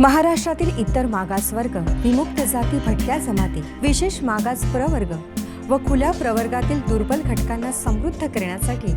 महाराष्ट्रातील इतर मागासवर्ग विमुक्त जाती भटक्या जमाती विशेष मागास प्रवर्ग व खुल्या प्रवर्गातील दुर्बल घटकांना समृद्ध करण्यासाठी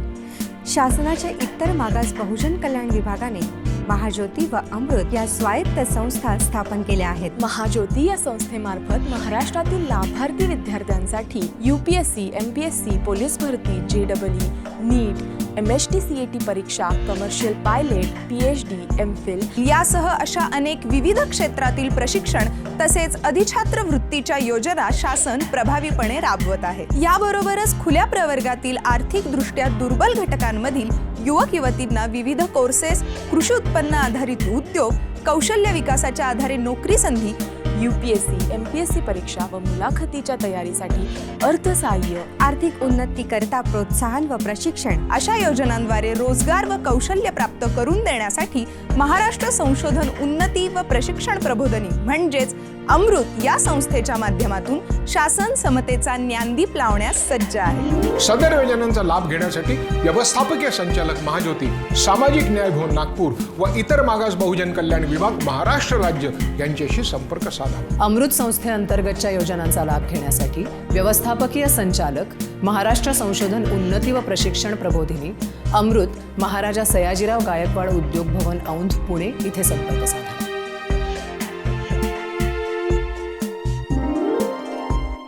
शासनाच्या इतर मागास बहुजन कल्याण विभागाने महाज्योती व अमृत या स्वायत्त संस्था स्थापन केल्या आहेत. महाज्योती या संस्थेमार्फत महाराष्ट्रातील लाभार्थी विद्यार्थ्यांसाठी U P S C M P S C police भरती जे double NEET M H T C E T परीक्षा commercial pilot P H D M phil यासह अशा अनेक विविध क्षेत्रातील प्रशिक्षण तसेच अधिछात्र वृत्तीच्या योजना शासन प्रभावीपणे राबवत आहे. याबरोबरच खुल्या प्रवर्गातील आर्थिकदृष्ट्या दुर्बल घटकांमधील युवक युवतींना विविध कोर्सेस कृषी उत्पन्न आधारित उद्योग कौशल्य विकासाच्या आधारे नोकरी संधी U P S C M P S C परीक्षा व मुलाखतीच्या तयारीसाठी अर्थसहाय्य आर्थिक उन्नती करता प्रोत्साहन व प्रशिक्षण अशा योजनांद्वारे रोजगार व कौशल्य प्राप्त करून देण्यासाठी महाराष्ट्र संशोधन उन्नती व प्रशिक्षण प्रबोधनी म्हणजेच अमृत या संस्थेच्या माध्यमातून शासन समतेचा ज्ञानदीप लावण्यास सज्ज आहे. सदर योजनांचा लाभ घेण्यासाठी व्यवस्थापकीय संचालक महाज्योती सामाजिक न्याय भवन नागपूर व इतर मागास बहुजन कल्याण विभाग महाराष्ट्र राज्य यांच्याशी संपर्क साधावा अमृत संस्थेअंतर्गतच्या योजनांचा लाभ घेण्यासाठी व्यवस्थापकीय संचालक महाराष्ट्र संशोधन उन्नती व प्रशिक्षण प्रबोधिनी अमृत महाराजा सयाजीराव गायकवाड उद्योग भवन औंध पुणे इथे संपर्क साधा.